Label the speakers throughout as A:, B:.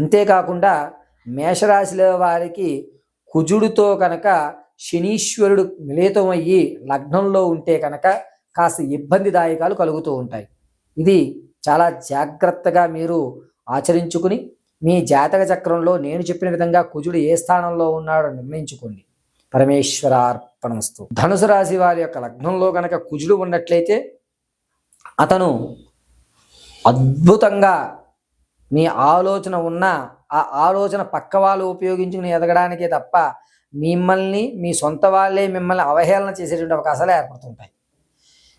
A: అంతేకాకుండా మేషరాశిలో వారికి కుజుడితో కనుక శనీశ్వరుడు మిళితమయ్యి లగ్నంలో ఉంటే కనుక కాస్త ఇబ్బందిదాయకాలు కలుగుతూ ఉంటాయి. ఇది చాలా జాగ్రత్తగా మీరు ఆచరించుకుని మీ జాతక చక్రంలో నేను చెప్పిన విధంగా కుజుడు ఏ స్థానంలో ఉన్నాడో నిర్ణయించుకోండి. పరమేశ్వరార్పణమస్తు. ధనుసు రాశి వారి యొక్క లగ్నంలో కనుక కుజుడు ఉన్నట్లయితే అతను అద్భుతంగా మీ ఆలోచన ఉన్న ఆ ఆలోచన పక్క వాళ్ళు ఉపయోగించుకుని ఎదగడానికే తప్ప మిమ్మల్ని మీ సొంత వాళ్ళే మిమ్మల్ని అవహేళన చేసేటువంటి అవకాశాలు ఏర్పడుతుంటాయి.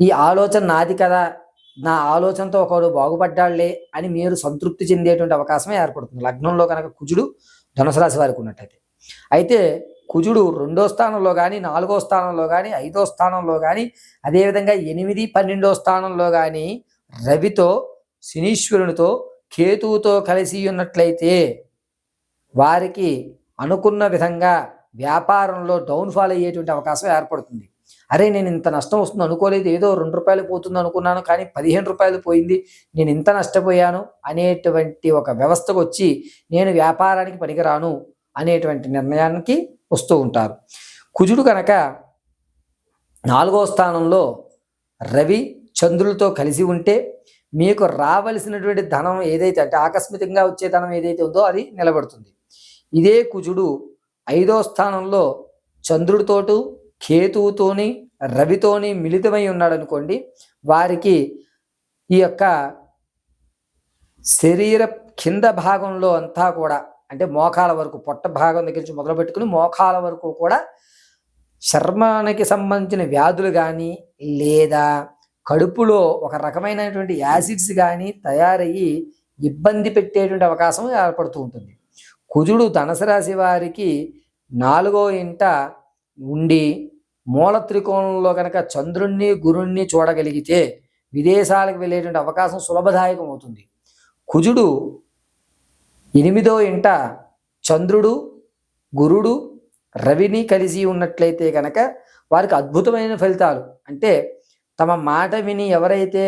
A: ఈ ఆలోచన నాది కదా నా ఆలోచనతో ఒకడు బాగుపడ్డాళ్ళే అని మీరు సంతృప్తి చెందేటువంటి అవకాశమే ఏర్పడుతుంది. లగ్నంలో కనుక కుజుడు ధనుసు రాశి వారికి ఉన్నట్టయితే. అయితే కుజుడు రెండో స్థానంలో కానీ నాలుగో స్థానంలో కానీ ఐదో స్థానంలో కానీ అదేవిధంగా ఎనిమిది పన్నెండో స్థానంలో కానీ రవితో శనీశ్వరునితో కేతువుతో కలిసి ఉన్నట్లయితే వారికి అనుకున్న విధంగా వ్యాపారంలో డౌన్ఫాల్ అయ్యేటువంటి అవకాశం ఏర్పడుతుంది. అరే నేను ఇంత నష్టం వస్తుంది అనుకోలేదు ఏదో రెండు రూపాయలు పోతుంది అనుకున్నాను కానీ పదిహేను రూపాయలు పోయింది నేను ఇంత నష్టపోయాను అనేటువంటి ఒక వ్యవస్థకు వచ్చి నేను వ్యాపారానికి పనికిరాను అనేటువంటి నిర్ణయానికి వస్తూ ఉంటారు. కుజుడు కనుక నాలుగో స్థానంలో రవి చంద్రులతో కలిసి ఉంటే మీకు రావలసినటువంటి ధనం ఏదైతే అంటే ఆకస్మికంగా వచ్చే ధనం ఏదైతే ఉందో అది నిలబడుతుంది. ఇదే కుజుడు ఐదో స్థానంలో చంద్రుడితోటూ కేతువుతోని రవితోని మిళితమై ఉన్నాడు అనుకోండి వారికి ఈ యొక్క శరీర కింద భాగంలో అంతా కూడా అంటే మోకాల వరకు పొట్ట భాగం దగ్గర నుంచి మొదలు పెట్టుకుని మోకాల వరకు కూడా చర్మానికి సంబంధించిన వ్యాధులు కానీ లేదా కడుపులో ఒక రకమైనటువంటి యాసిడ్స్ కానీ తయారయ్యి ఇబ్బంది పెట్టేటువంటి అవకాశం ఏర్పడుతూ ఉంటుంది. కుజుడు ధనసు రాశి వారికి నాలుగో ఇంట ఉండి మూల త్రికోణంలో కనుక చంద్రుణ్ణి గురుణ్ణి చూడగలిగితే విదేశాలకు వెళ్ళేటువంటి అవకాశం సులభదాయకం అవుతుంది. కుజుడు ఎనిమిదో ఇంట చంద్రుడు గురుడు రవిని కలిసి ఉన్నట్లయితే కనుక వారికి అద్భుతమైన ఫలితాలు. అంటే తమ మాట విని ఎవరైతే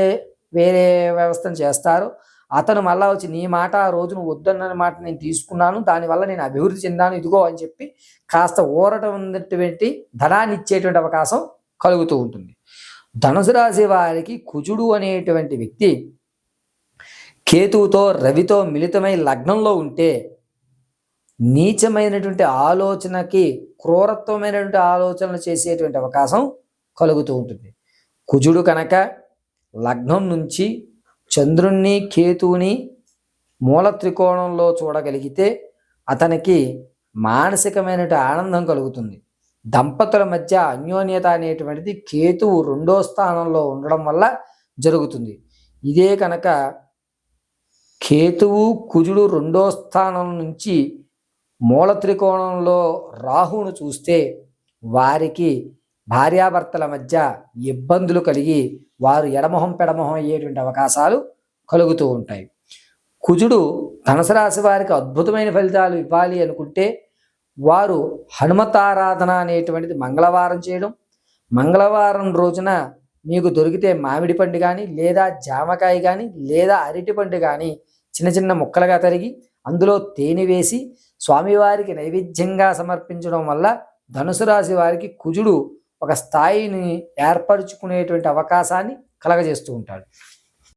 A: వేరే వ్యవస్థను చేస్తారో అతను మళ్ళా వచ్చి నీ మాట ఆ రోజు నువ్వు వద్దన్న మాట నేను తీసుకున్నాను దానివల్ల నేను అభివృద్ధి చెందాను ఇదిగో అని చెప్పి కాస్త ఊరట ఉన్నటువంటి ధనాన్ని ఇచ్చేటువంటి అవకాశం కలుగుతూ ఉంటుంది. ధనుసు రాశి వారికి కుజుడు అనేటువంటి వ్యక్తి కేతువుతో రవితో మిళితమై లగ్నంలో ఉంటే నీచమైనటువంటి ఆలోచనకి క్రూరత్వమైనటువంటి ఆలోచనలు చేసేటువంటి అవకాశం కలుగుతూ ఉంటుంది. కుజుడు కనుక లగ్నం నుంచి చంద్రుణ్ణి కేతువుని మూల త్రికోణంలో చూడగలిగితే అతనికి మానసికమైన ఆనందం కలుగుతుంది. దంపతుల మధ్య అన్యోన్యత అనేటువంటిది కేతువు రెండో స్థానంలో ఉండడం వల్ల జరుగుతుంది. ఇదే కనుక కేతువు కుజుడు రెండో స్థానం నుంచి మూల త్రికోణంలో రాహువును చూస్తే వారికి భార్యాభర్తల మధ్య ఇబ్బందులు కలిగి వారు ఎడమొహం పెడమొహం అయ్యేటువంటి అవకాశాలు కలుగుతూ ఉంటాయి. కుజుడు ధనుసు రాశి వారికి అద్భుతమైన ఫలితాలు ఇవ్వాలి అనుకుంటే వారు హనుమతారాధన అనేటువంటిది మంగళవారం చేయడం. మంగళవారం రోజున మీకు దొరికితే మామిడి పండు కానీ లేదా జామకాయ కానీ లేదా అరటి పండు కానీ చిన్న చిన్న ముక్కలుగా తరిగి అందులో తేనె వేసి స్వామివారికి నైవేద్యంగా సమర్పించడం వల్ల ధనుసు రాశి వారికి కుజుడు ఒక స్థాయిని ఏర్పరచుకునేటువంటి అవకాశాన్ని కలగజేస్తూ ఉంటాడు.